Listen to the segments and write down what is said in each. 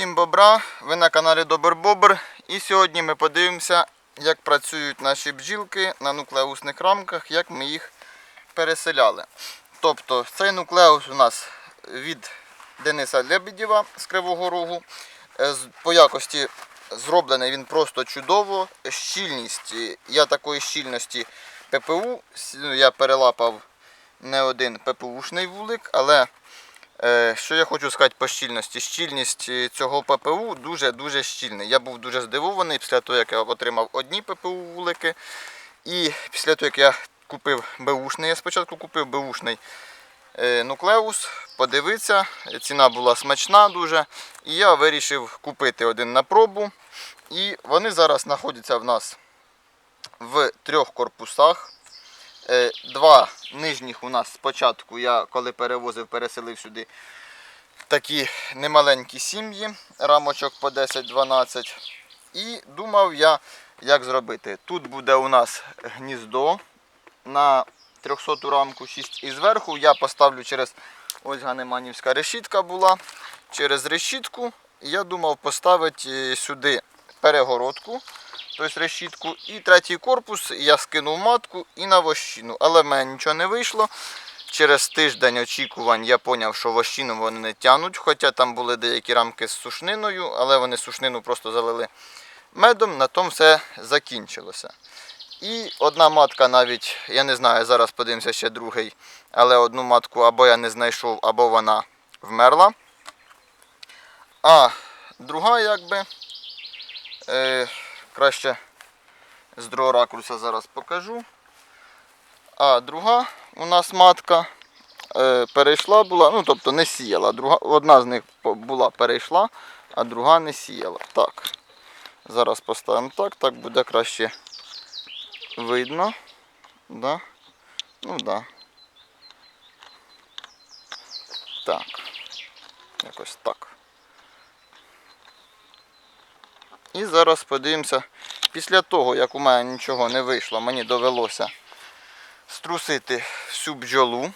Всім бобра, ви на каналі Добр Бобр. І сьогодні ми подивимося, як працюють наші бджілки на нуклеусних рамках, як ми їх переселяли. Тобто цей нуклеус у нас від Дениса Лебедєва з Кривого Рогу. Е, По якості зроблений він просто чудово. Щільність, е, я такої щільності ППУ, ну, я перелапав не один ППУшний вулик, але Що я хочу сказати по щільності? Щільність е, цього ППУ дуже-дуже щільний. Я був дуже здивований після того, як я отримав одні ППУ вулики. І після того, як я купив Бушний, я спочатку купив Бушний нуклеус, подивитися, ціна була смачна дуже. І я вирішив купити один на пробу. І вони зараз знаходяться в нас в трьох корпусах. Е, Два нижніх у нас спочатку, я коли перевозив, переселив сюди такі немаленькі сім'ї, рамочок по 10-12. І думав я, як зробити. Тут буде у нас гніздо на 300 рамку 6. І зверху я поставлю через ось ганеманівська решітка була. Через решітку я думав поставити е, сюди перегородку тобто решітку. І третій корпус я скинув матку і на вощину. Але в мене нічого не вийшло. Через тиждень очікувань я зрозумів, що вощину вони не тягнуть, хоча там були деякі рамки з сушниною, але вони сушнину просто залили медом, на тому все закінчилося. І одна матка навіть, я не знаю, зараз подивимося ще другий, але одну матку або я не знайшов, або вона вмерла. А друга якби. Е, краще з другого ракурса зараз покажу. А друга у нас матка е, перейшла була, ну тобто не сіяла. Друга, одна з них була перейшла, а друга не сіяла. Так. Зараз поставимо так, так буде краще видно. Да? Ну да. Так. Якось так. І зараз подивимося, після того, як у мене нічого не вийшло, мені довелося струсити всю бджолу.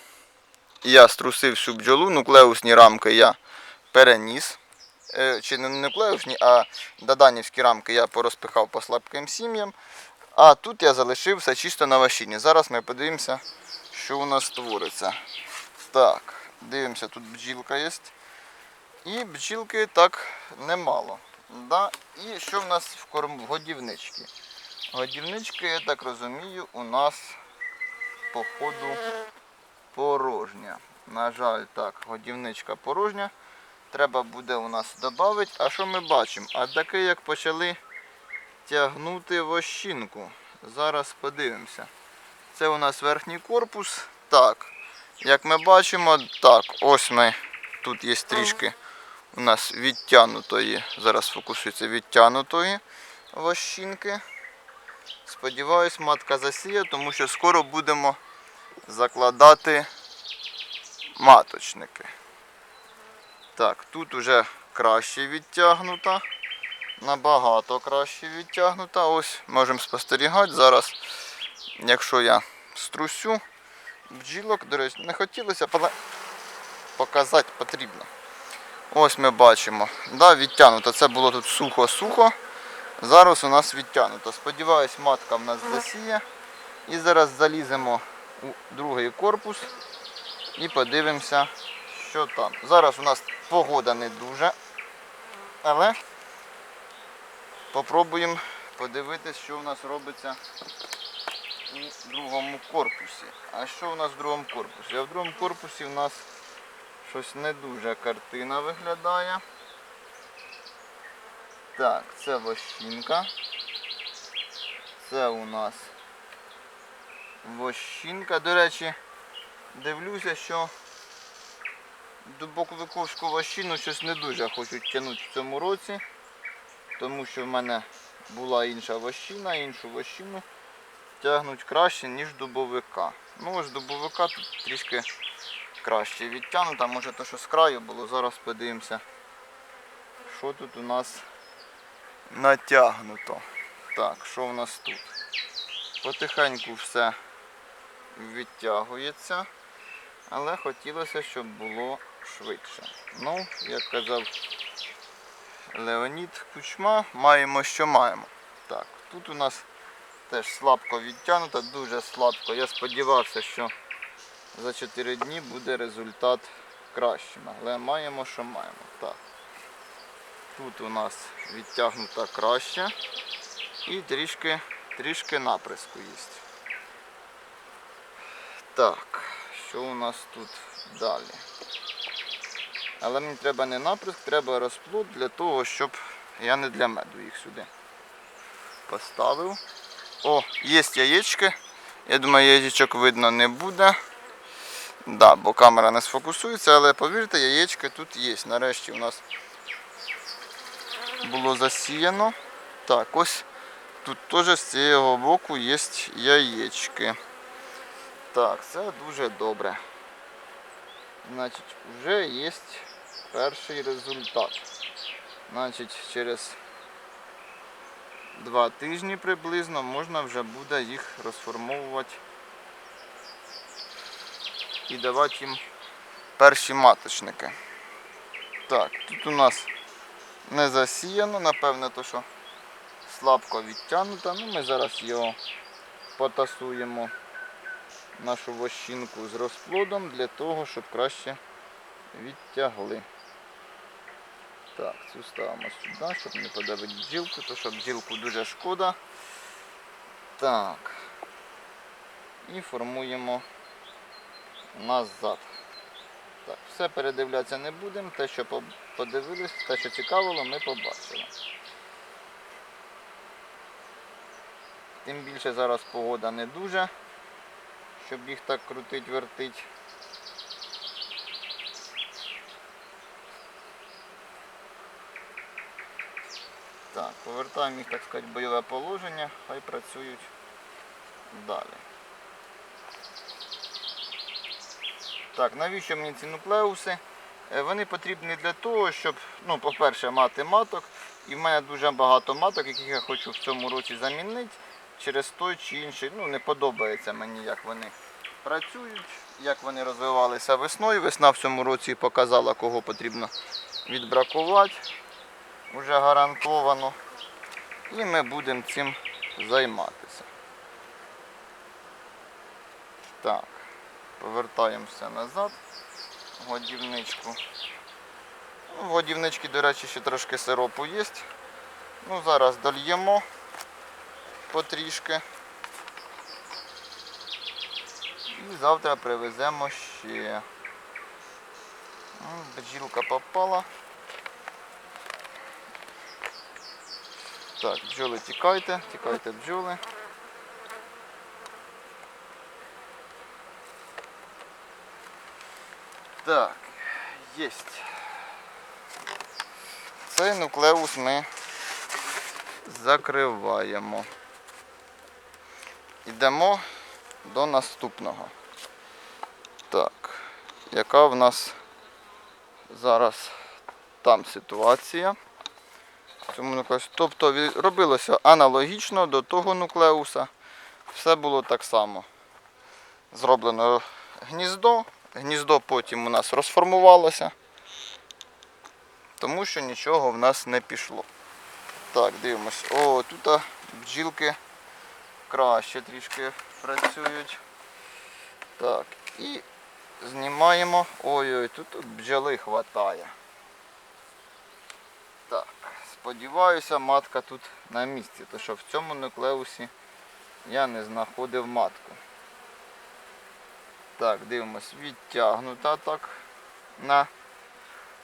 Я струсив всю бджолу, нуклеусні рамки я переніс. Е, Чи не нуклеусні, а даданівські рамки я порозпихав по слабким сім'ям. А тут я залишив все чисто на ващині. Зараз ми подивимося, що у нас твориться. Так, дивимося, тут бджілка є. І бджілки так немало. Да? І що в нас в корм годівнички? Годівнички, я так розумію, у нас по ходу порожня. На жаль, так, годівничка порожня. Треба буде у нас додати. А що ми бачимо? А таке як почали тягнути вощинку. Зараз подивимося. Це у нас верхній корпус. Так, як ми бачимо, так, ось ми тут є трішки у нас відтянутої, зараз фокусується відтянутої вощинки. Сподіваюсь, матка засіє, тому що скоро будемо закладати маточники. Так, тут уже краще відтягнута. Набагато краще відтягнута. Ось можемо спостерігати. Зараз, якщо я струсю бджілок, до речі, не хотілося, але показати потрібно. Ось ми бачимо. Да, відтягнуто. Це було тут сухо-сухо. Зараз у нас відтягнуто. Сподіваюсь, матка в нас засіє. І зараз заліземо у другий корпус і подивимося, що там. Зараз у нас погода не дуже. Але попробуємо подивитися, що в нас робиться у другому корпусі. А що у нас в другому корпусі? А в другому корпусі в нас щось не дуже картина виглядає. Так, це вощинка. Це у нас вощинка. До речі, дивлюся, що дубоковиковську вощину щось не дуже хочуть тягнути в цьому році, тому що в мене була інша вощина, іншу вощину тягнуть краще, ніж дубовика. Ну ось дубовика тут трішки краще відтягнута, може то, що з краю було, зараз подивимося, що тут у нас натягнуто. Так, що в нас тут? Потихеньку все відтягується, але хотілося, щоб було швидше. Ну, як казав Леонід Кучма. Маємо, що маємо. Так, тут у нас теж слабко відтягнуто, дуже слабко. Я сподівався, що за 4 дні буде результат кращим. Але маємо, що маємо. Так. Тут у нас відтягнута краще і трішки, трішки наприску є. Так, що у нас тут далі? Але мені треба не наприск, треба розплод для того, щоб я не для меду їх сюди поставив. О, є яєчки. Я думаю, яєчок видно не буде. Да, бо камера не сфокусується, але повірте, яєчки тут є. Нарешті у нас було засіяно. Так, ось тут теж з цього боку є яєчки. Так, це дуже добре. Значить, вже є перший результат. Значить, через два тижні приблизно можна вже буде їх розформовувати і давати їм перші маточники. Так, тут у нас не засіяно, напевне, то що слабко відтягнуто. Ну, ми зараз його потасуємо нашу вощинку з розплодом для того, щоб краще відтягли. Так, цю ставимо сюди, щоб не подавити бджілку, то що бджілку дуже шкода. Так. І формуємо назад. Так, все передивлятися не будемо. Те, що по- подивились, те, що цікавило, ми побачили. Тим більше зараз погода не дуже, щоб їх так крутить, вертить. Так, повертаємо їх, так сказати, бойове положення, хай працюють далі. Так, навіщо мені ці нуклеуси? Е, Вони потрібні для того, щоб, ну, по-перше, мати маток. І в мене дуже багато маток, яких я хочу в цьому році замінити через той чи інший. Ну, не подобається мені, як вони працюють, як вони розвивалися весною. Весна в цьому році показала, кого потрібно відбракувати. Уже гарантовано. І ми будемо цим займатися. Так, повертаємося назад в годівничку. Ну, в годівничці, до речі, ще трошки сиропу є. Ну, зараз дольємо потрішки. І завтра привеземо ще. Ну, Бджілка попала. Так, бджоли тікайте, тікайте бджоли. Так, єсть. Цей нуклеус ми закриваємо. Йдемо до наступного. Так, яка в нас зараз там ситуація? Цьому нуклеусі. Тобто робилося аналогічно до того нуклеуса. Все було так само. Зроблено гніздо. Гніздо потім у нас розформувалося, тому що нічого в нас не пішло. Так, дивимось. О, тут бджілки краще трішки працюють. Так, і знімаємо. Ой-ой, тут бджоли хватає. Так, сподіваюся, матка тут на місці, тому що в цьому нуклеусі я не знаходив матку. Так, дивимось, відтягнута так на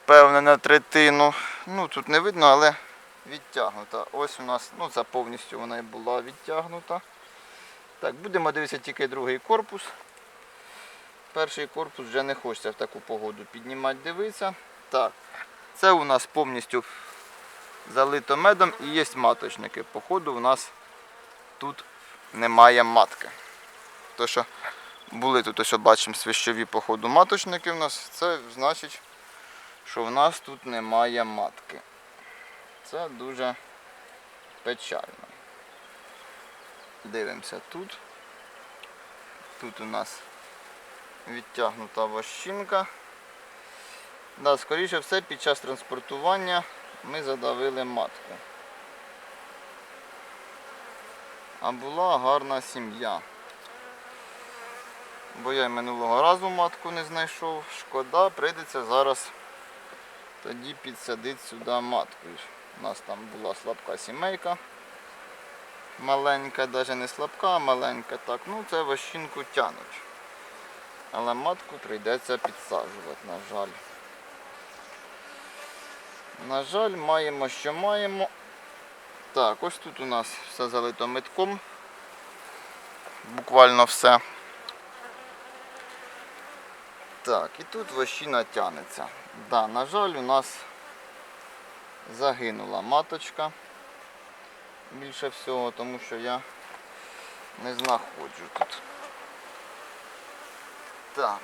певне на третину. Ну тут не видно, але відтягнута. Ось у нас, ну це повністю вона і була відтягнута. Так, будемо дивитися тільки другий корпус. Перший корпус вже не хочеться в таку погоду піднімати, дивитися. Так, це у нас повністю залито медом і є маточники. Походу у нас тут немає матки. То, що були тут, ось бачимо, свищові по ходу маточники в нас. Це значить, що в нас тут немає матки. Це дуже печально. Дивимося тут. Тут у нас відтягнута вощинка. Да, скоріше все, під час транспортування ми задавили матку. А була гарна сім'я. Бо я минулого разу матку не знайшов. Шкода, прийдеться зараз тоді підсадити сюди матку. У нас там була слабка сімейка. Маленька, навіть не слабка, а маленька. Так, ну це вощинку тянуть. Але матку прийдеться підсаджувати, на жаль. На жаль, маємо, що маємо. Так, ось тут у нас все залито метком. Буквально все. Так, і тут вощина тянеться. Да, на жаль, у нас загинула маточка. Більше всього, тому що я не знаходжу тут. Так.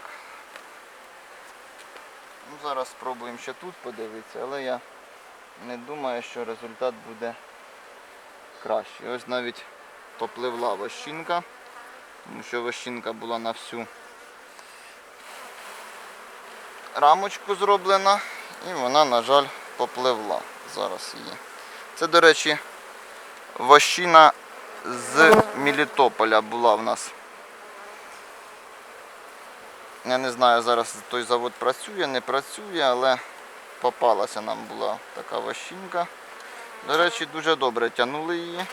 Ну, зараз спробуємо ще тут подивитися, але я не думаю, що результат буде кращий. Ось навіть попливла вощинка, тому що вощинка була на всю рамочку зроблена і вона, на жаль, попливла. Зараз її. Це, до речі, вощина з Мелітополя була в нас. Я не знаю, зараз той завод працює, не працює, але попалася нам була така вощинка. До речі, дуже добре тягнули її.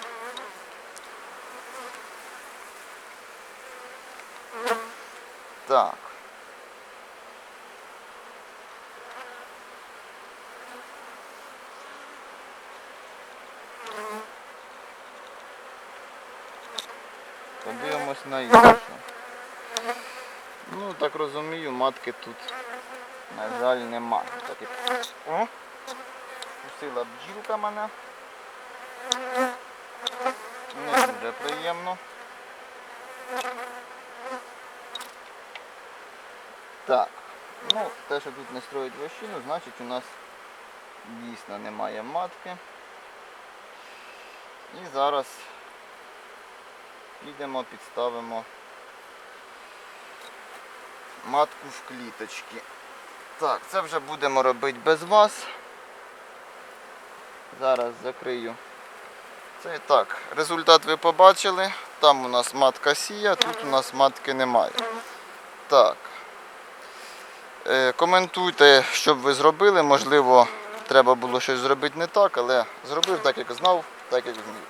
Так. Подивимось на іншу. Ну, так розумію, матки тут, на жаль, нема. Так і... О! Кусила бджілка мене. Не дуже приємно. Так, ну, те, що тут не строїть вощину, значить у нас дійсно немає матки. І зараз підемо, підставимо матку в кліточки. Так, це вже будемо робити без вас. Зараз закрию. Це і так, результат ви побачили. Там у нас матка сія, тут у нас матки немає. Так. Е, коментуйте, що б ви зробили. Можливо, треба було щось зробити не так, але зробив так, як знав, так як зміг.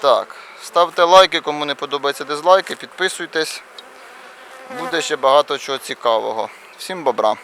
Так, ставте лайки, кому не подобається дизлайки, підписуйтесь. Буде ще багато чого цікавого. Всім бобра!